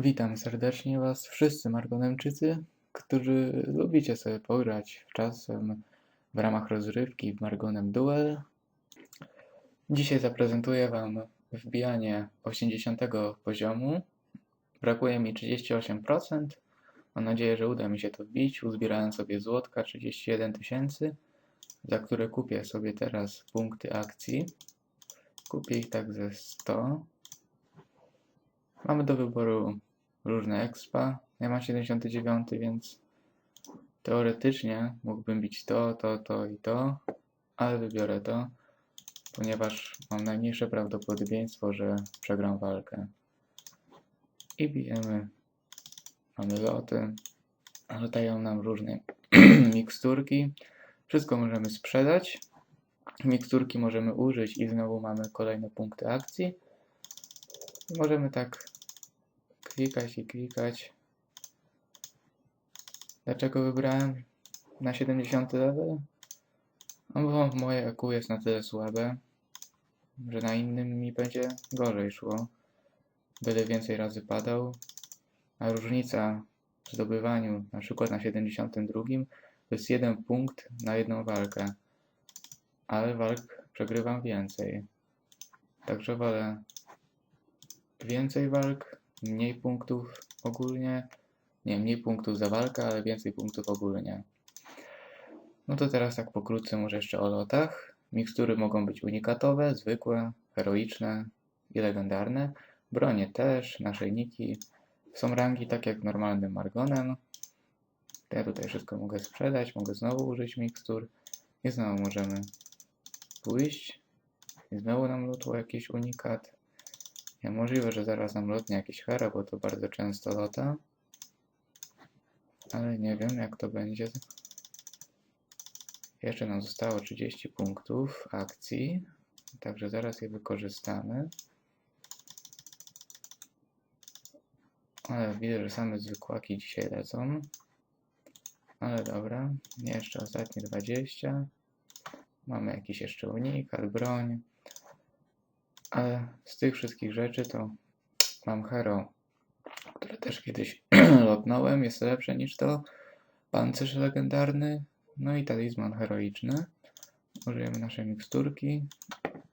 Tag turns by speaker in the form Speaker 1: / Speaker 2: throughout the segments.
Speaker 1: Witam serdecznie Was wszyscy Margonemczycy, którzy lubicie sobie pograć czasem w ramach rozrywki w Margonem Duel. Dzisiaj zaprezentuję Wam wbijanie 80 poziomu. Brakuje mi 38%. Mam nadzieję, że uda mi się to wbić. Uzbierałem sobie złotka 31 tysięcy, za które kupię sobie teraz punkty akcji. Kupię ich tak ze 100. Mamy do wyboru różne expa. Ja mam 79, więc teoretycznie mógłbym bić to, to, to i to, ale wybiorę to, ponieważ mam najmniejsze prawdopodobieństwo, że przegram walkę. I bijemy. Mamy loty, ale dają nam różne miksturki. Wszystko możemy sprzedać. Miksturki możemy użyć i znowu mamy kolejne punkty akcji. Możemy tak klikać i klikać. Dlaczego wybrałem na 70 level? No bo moje EQ jest na tyle słabe, że na innym mi będzie gorzej szło. Będę więcej razy padał, a różnica w zdobywaniu, na przykład na 72, to jest jeden punkt na jedną walkę, ale walk przegrywam więcej. Także wolę więcej walk, mniej punktów ogólnie. Nie, mniej punktów za walkę, ale więcej punktów ogólnie. No to teraz tak pokrótce może jeszcze o lotach. Mikstury mogą być unikatowe, zwykłe, heroiczne i legendarne. Bronie też, naszyjniki. Są rangi tak jak normalnym Margonem. Ja tutaj wszystko mogę sprzedać, mogę znowu użyć mikstur i znowu możemy pójść. I znowu nam lutło jakiś unikat. Ja możliwe, że zaraz nam lotnie jakiś hero, bo to bardzo często lota. Ale nie wiem jak to będzie. Jeszcze nam zostało 30 punktów akcji, także zaraz je wykorzystamy. Ale widzę, że same zwykłaki dzisiaj lecą. Ale dobra, jeszcze ostatnie 20. Mamy jakiś jeszcze unikat, broń. Ale z tych wszystkich rzeczy to mam hero, które też kiedyś lotnąłem, jest lepsze niż to. Pancerz legendarny, no i talizman heroiczny. Użyjemy naszej miksturki.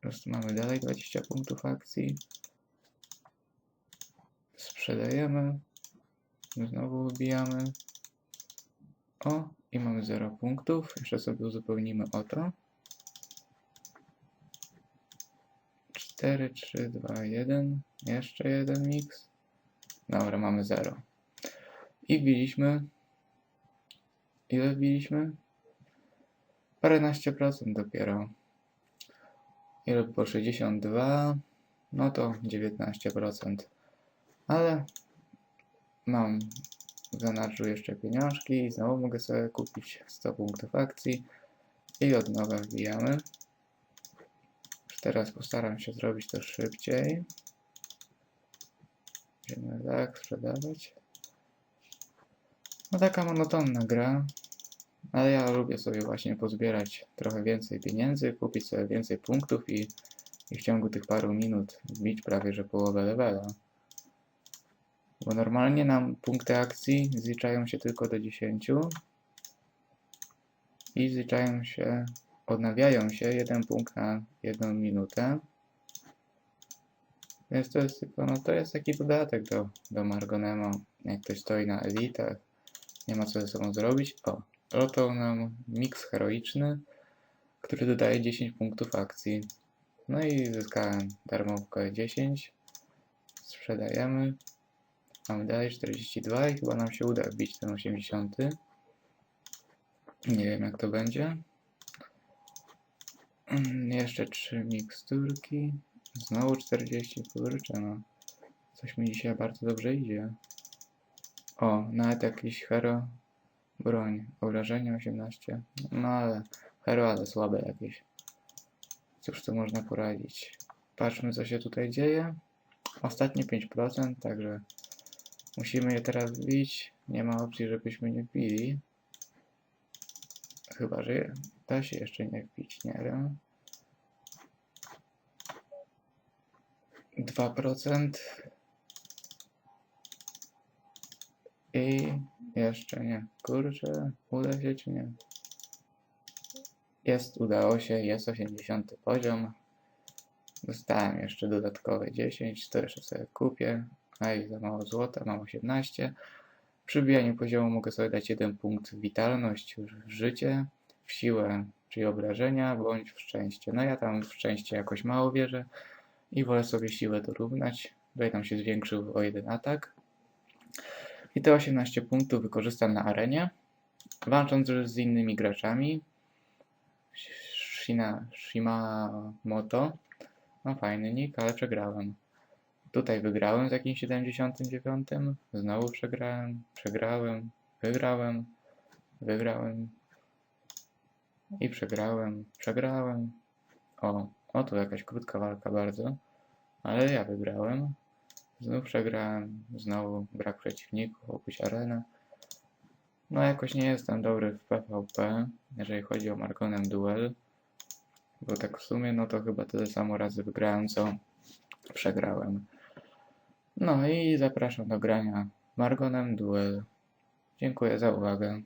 Speaker 1: Prostu mamy dalej 20 punktów akcji. Sprzedajemy. Znowu wybijamy. O, i mamy 0 punktów. Jeszcze sobie uzupełnimy o to. 4, 3, 2, 1. Jeszcze jeden mix. Dobra, mamy 0. I wbiliśmy. Ile wbiliśmy? Paręnaście procent dopiero. Ile było 62? No to 19%. Ale mam w zanadrzu jeszcze pieniążki i znowu mogę sobie kupić 100 punktów akcji i od nowa wbijamy. Teraz postaram się zrobić to szybciej. Będziemy tak sprzedawać. No taka monotonna gra, ale ja lubię sobie właśnie pozbierać trochę więcej pieniędzy, kupić sobie więcej punktów i, i w ciągu tych paru minut wbić prawie że połowę levela. Bo normalnie nam punkty akcji zliczają się tylko do 10 i zliczają się odnawiają się jeden punkt na jedną minutę. Więc to jest tylko, no to jest taki dodatek do, do Margonemo. Jak ktoś stoi na elitach, nie ma co ze sobą zrobić. O, lotał nam miks heroiczny, który dodaje 10 punktów akcji. No i zyskałem darmowkę 10. Sprzedajemy. Mamy dalej 42 i chyba nam się uda wbić ten 80. Nie wiem jak to będzie. Mm, jeszcze trzy miksturki. Znowu 40, kurczę no. Coś mi dzisiaj bardzo dobrze idzie. O, nawet jakiś hero. Broń. Obrażenia 18. No ale hero, ale słabe jakieś. Cóż tu można poradzić. Patrzmy co się tutaj dzieje. Ostatnie 5%, także musimy je teraz wbić. Nie ma opcji, żebyśmy nie wbili. Chyba, że da się jeszcze nie wbić, nie wiem. 2%. I jeszcze nie. Kurczę, uda się czy nie? Jest, udało się, jest 80 poziom. Dostałem jeszcze dodatkowe 10, to jeszcze sobie kupię. A i za mało złota, mam 18. Przy bijaniu poziomu mogę sobie dać jeden punkt witalność, w życie, w siłę, czyli obrażenia, bądź w szczęście. No ja tam w szczęście jakoś mało wierzę i wolę sobie siłę dorównać. Tutaj tam się zwiększył o jeden atak. I te 18 punktów wykorzystam na arenie, walcząc z innymi graczami. Shina, Shimamoto. No fajny nick, ale przegrałem. Tutaj wygrałem z jakimś 79. Znowu przegrałem, przegrałem, wygrałem, wygrałem i przegrałem, przegrałem. O, o tu jakaś krótka walka bardzo, ale ja wygrałem. Znów przegrałem, znowu brak przeciwników, opuść arenę. No jakoś nie jestem dobry w PvP, jeżeli chodzi o Markonem Duel. Bo tak w sumie, no to chyba tyle samo razy wygrałem, co przegrałem. No i zapraszam do grania Margonem Duel. Dziękuję za uwagę.